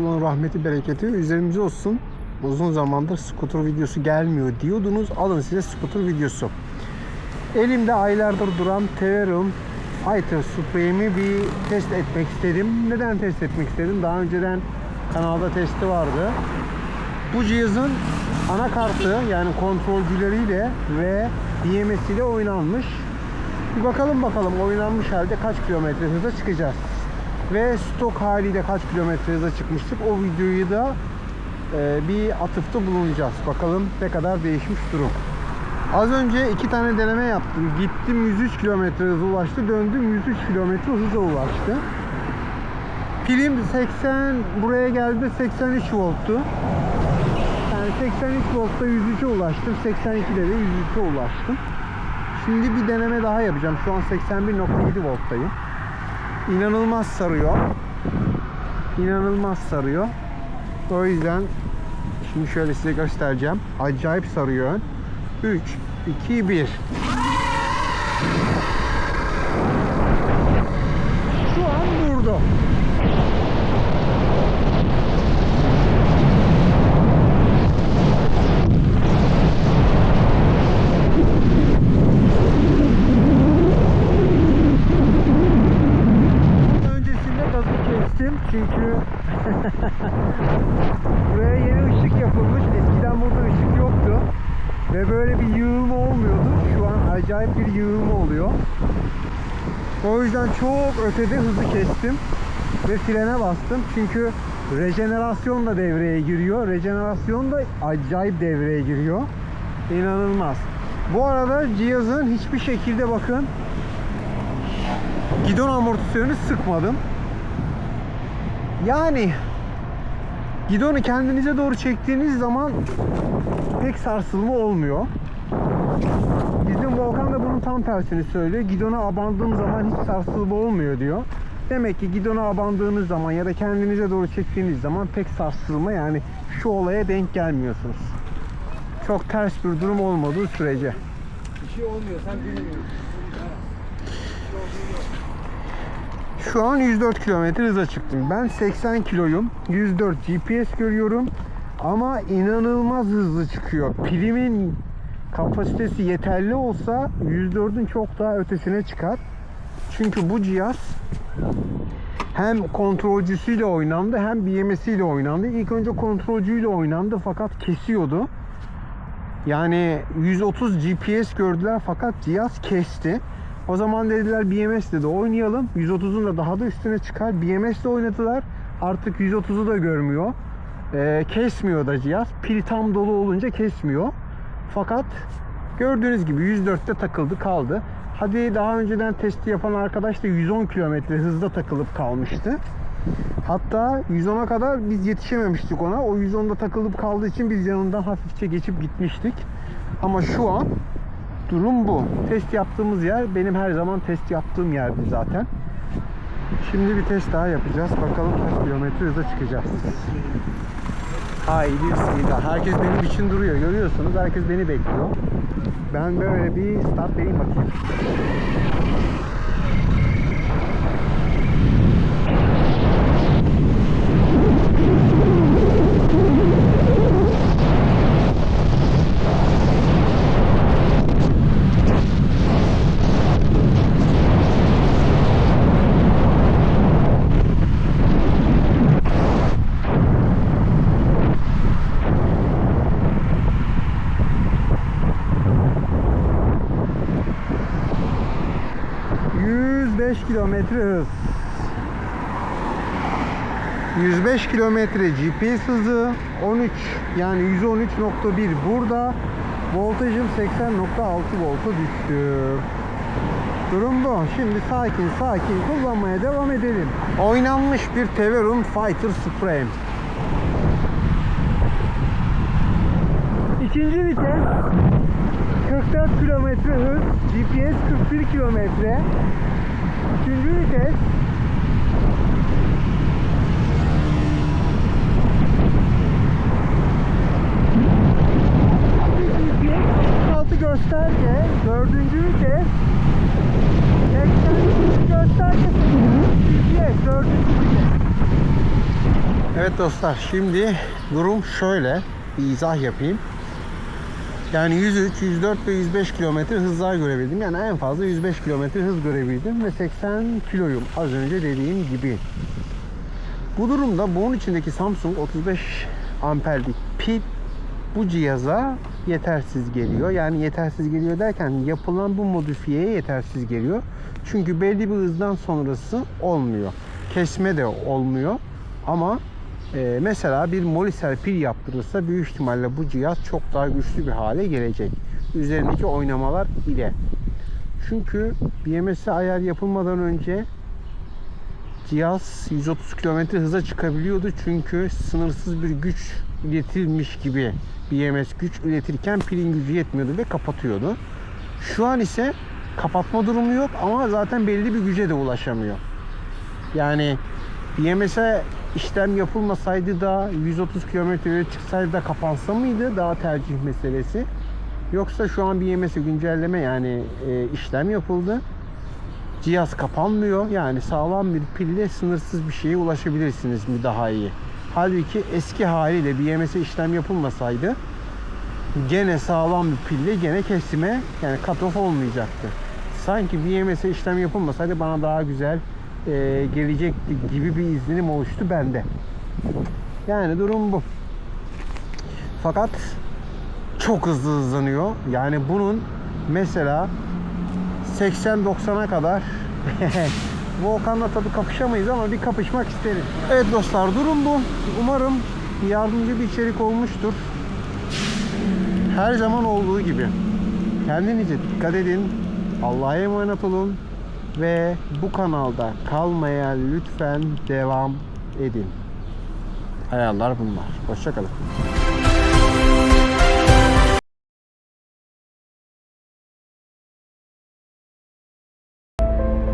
Allah'ın rahmeti bereketi üzerimize olsun. Uzun zamandır scooter videosu gelmiyor diyordunuz. Alın size scooter videosu. Elimde aylardır duran Teverum Fighter Supreme'i bir test etmek istedim. Neden test etmek istedim? Daha önceden kanalda testi vardı. Bu cihazın anakartı yani kontrolcüleriyle ve BMS ile oynanmış. Bir bakalım bakalım oynanmış halde kaç kilometre hıza çıkacağız. Ve stok haliyle kaç kilometre hıza çıkmıştık. O videoyu da e, bir atıfta bulunacağız. Bakalım ne kadar değişmiş durum. Az önce iki tane deneme yaptım. Gittim 103 kilometre hıza ulaştı. Döndüm 103 kilometre hıza ulaştı. Pilim 80 buraya geldi 83 volttu. Yani 83 voltta 103'e ulaştım. 82'de de 103'e ulaştım. Şimdi bir deneme daha yapacağım. Şu an 81.7 volttayım. İnanılmaz sarıyor. İnanılmaz sarıyor. O yüzden şimdi şöyle size göstereceğim. Acayip sarıyor. 3, 2, 1. Şu an durdu. Ve böyle bir yığılma olmuyordu. Şu an acayip bir yığılma oluyor. O yüzden çok ötede hızı kestim. Ve frene bastım. Çünkü rejenerasyon da devreye giriyor. Rejenerasyon da acayip devreye giriyor. İnanılmaz. Bu arada cihazın hiçbir şekilde bakın gidon amortisörünü sıkmadım. Yani gidonu kendinize doğru çektiğiniz zaman pek sarsılma olmuyor. Bizim Volkan da bunun tam tersini söylüyor. Gidona abandığım zaman hiç sarsılma olmuyor diyor. Demek ki gidona abandığınız zaman ya da kendinize doğru çektiğiniz zaman pek sarsılma yani şu olaya denk gelmiyorsunuz. Çok ters bir durum olmadığı sürece. Bir şey olmuyor sen bilmiyorsun. Şu an 104 kilometre hıza çıktım. Ben 80 kiloyum. 104 GPS görüyorum. Ama inanılmaz hızlı çıkıyor. Pilimin kapasitesi yeterli olsa 104'ün çok daha ötesine çıkar. Çünkü bu cihaz hem kontrolcüsüyle oynandı hem BMS'iyle oynandı. İlk önce kontrolcüyle oynandı fakat kesiyordu. Yani 130 GPS gördüler fakat cihaz kesti. O zaman dediler BMS de oynayalım. 130'un da daha da üstüne çıkar. BMS de oynadılar. Artık 130'u da görmüyor. Ee, kesmiyor da cihaz. Pil tam dolu olunca kesmiyor. Fakat gördüğünüz gibi 104'te takıldı kaldı. Hadi daha önceden testi yapan arkadaş da 110 km hızda takılıp kalmıştı. Hatta 110'a kadar biz yetişememiştik ona. O 110'da takılıp kaldığı için biz yanından hafifçe geçip gitmiştik. Ama şu an durum bu. Test yaptığımız yer benim her zaman test yaptığım yerdi zaten. Şimdi bir test daha yapacağız. Bakalım kaç kilometre hıza çıkacağız. Haydi bismillah. Herkes benim için duruyor. Görüyorsunuz herkes beni bekliyor. Ben böyle bir start vereyim bakayım. ...105 kilometre hız. 105 kilometre GPS hızı 13 yani 113.1 burada voltajım 80.6 volta düştü. Durum bu. Şimdi sakin sakin kullanmaya devam edelim. Oynanmış bir Teverum Fighter Supreme. İkinci vites 44 kilometre hız, GPS 41 kilometre. Üçüncü vites 36 gösterge, dördüncü vites 83 gösterge GPS dördüncü vites. Evet dostlar şimdi durum şöyle bir izah yapayım. Yani 103, 104 ve 105 kilometre hızlar görebildim. Yani en fazla 105 kilometre hız görebildim ve 80 kiloyum az önce dediğim gibi. Bu durumda bunun içindeki Samsung 35 amperlik pil bu cihaza yetersiz geliyor. Yani yetersiz geliyor derken yapılan bu modifiyeye yetersiz geliyor. Çünkü belli bir hızdan sonrası olmuyor. Kesme de olmuyor. Ama e, mesela bir Molisel pil yaptırırsa büyük ihtimalle bu cihaz çok daha güçlü bir hale gelecek. Üzerindeki oynamalar ile. Çünkü BMS'e ayar yapılmadan önce cihaz 130 km hıza çıkabiliyordu çünkü sınırsız bir güç iletilmiş gibi BMS güç üretirken pilin gücü yetmiyordu ve kapatıyordu. Şu an ise kapatma durumu yok ama zaten belli bir güce de ulaşamıyor. Yani BMS'e işlem yapılmasaydı da 130 kilometreye çıksaydı da kapansa mıydı daha tercih meselesi. Yoksa şu an BMS'e güncelleme yani e, işlem yapıldı cihaz kapanmıyor. Yani sağlam bir pille sınırsız bir şeye ulaşabilirsiniz mi daha iyi. Halbuki eski haliyle BMS'e işlem yapılmasaydı gene sağlam bir pille gene kesime yani cut off olmayacaktı. Sanki BMS'e işlem yapılmasaydı bana daha güzel e, gelecekti gibi bir izlenim oluştu bende. Yani durum bu. Fakat çok hızlı hızlanıyor. Yani bunun mesela 80-90'a kadar Volkan'la tabii kapışamayız ama bir kapışmak isteriz. Evet dostlar durum bu. Umarım yardımcı bir içerik olmuştur. Her zaman olduğu gibi kendinize dikkat edin. Allah'a emanet olun ve bu kanalda kalmaya lütfen devam edin. Ayarlar bunlar. Hoşçakalın.